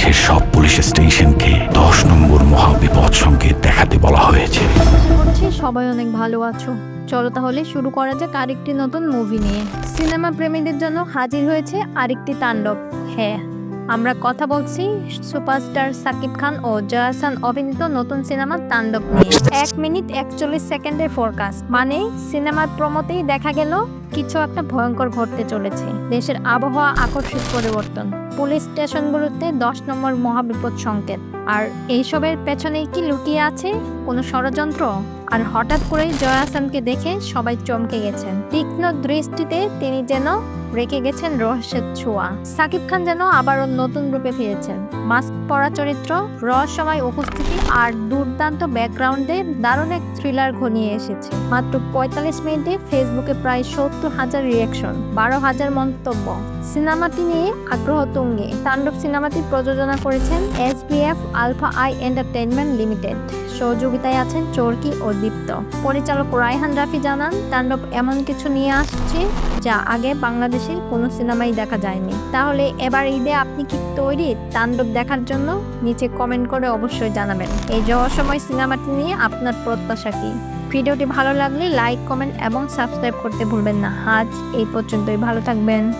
দেশের সব পুলিশ স্টেশনকে দশ নম্বর মহাবিপদ সংকেত দেখাতে বলা হয়েছে। সবাই অনেক ভালো আছো। চলো তাহলে শুরু করা যাক আরেকটি নতুন মুভি নিয়ে। সিনেমা প্রেমীদের জন্য হাজির হয়েছে আরেকটি তাণ্ডব। হ্যাঁ আমরা কথা বলছি সুপারস্টার সাকিব খান ও জয়াসান অভিনীত নতুন সিনেমা তাণ্ডব নিয়ে। এক মিনিট একচল্লিশ সেকেন্ডের ফোরকাস্ট মানে সিনেমার প্রমোতেই দেখা গেল কিছু একটা ভয়ঙ্কর ঘটতে চলেছে। দেশের আবহাওয়া আকস্মিক পরিবর্তন। পুলিশ স্টেশনগুলোতে দশ নম্বর মহাবিপদ সংকেত। আর এইসবের পেছনেই কি লুকিয়ে আছে কোনো ষড়যন্ত্র? আর হঠাৎ করেই জয়া হাসানকে দেখে সবাই চমকে গেছেন। তীক্ষ্ণ দৃষ্টিতে তিনি যেন রেখে গেছেন রহস্যের ছোঁয়া। সাকিব খান যেন আবারও নতুন রূপে ফিরেছেন। মাস্ক পরা চরিত্র, রহস্যময় উপস্থিতি আর দুর্দান্ত ব্যাকগ্রাউন্ডে দারুণ এক থ্রিলার ঘনিয়ে এসেছে। মাত্র পঁয়তাল্লিশ মিনিটে ফেসবুকে প্রায় সত্তর হাজার রিয়াকশন বারো হাজার মন্তব্য। সিনেমাটি নিয়ে আগ্রহ তুঙ্গে। তাণ্ডব সিনেমাটি প্রযোজনা করেছেন S alpha I entertainment limited. সহযোগিতায় আছেন চরকি ও দীপ্ত। পরিচালক রায়হান রাফি জানান, তাণ্ডব এমন কিছু নিয়ে আসছে যা আগে বাংলাদেশের কোনো সিনেমাই দেখা যায়নি। তাহলে এবার ঈদে আপনি কি তৈরি তাণ্ডব দেখার জন্য? নিচে কমেন্ট করে অবশ্যই জানাবেন। এই সময় সিনেমাটি নিয়ে আপনার প্রত্যাশা কি? ভিডিওটি ভালো লাগলে লাইক, কমেন্ট এবং সাবস্ক্রাইব করতে ভুলবেন না। আজ এই পর্যন্তই। ভালো থাকবেন।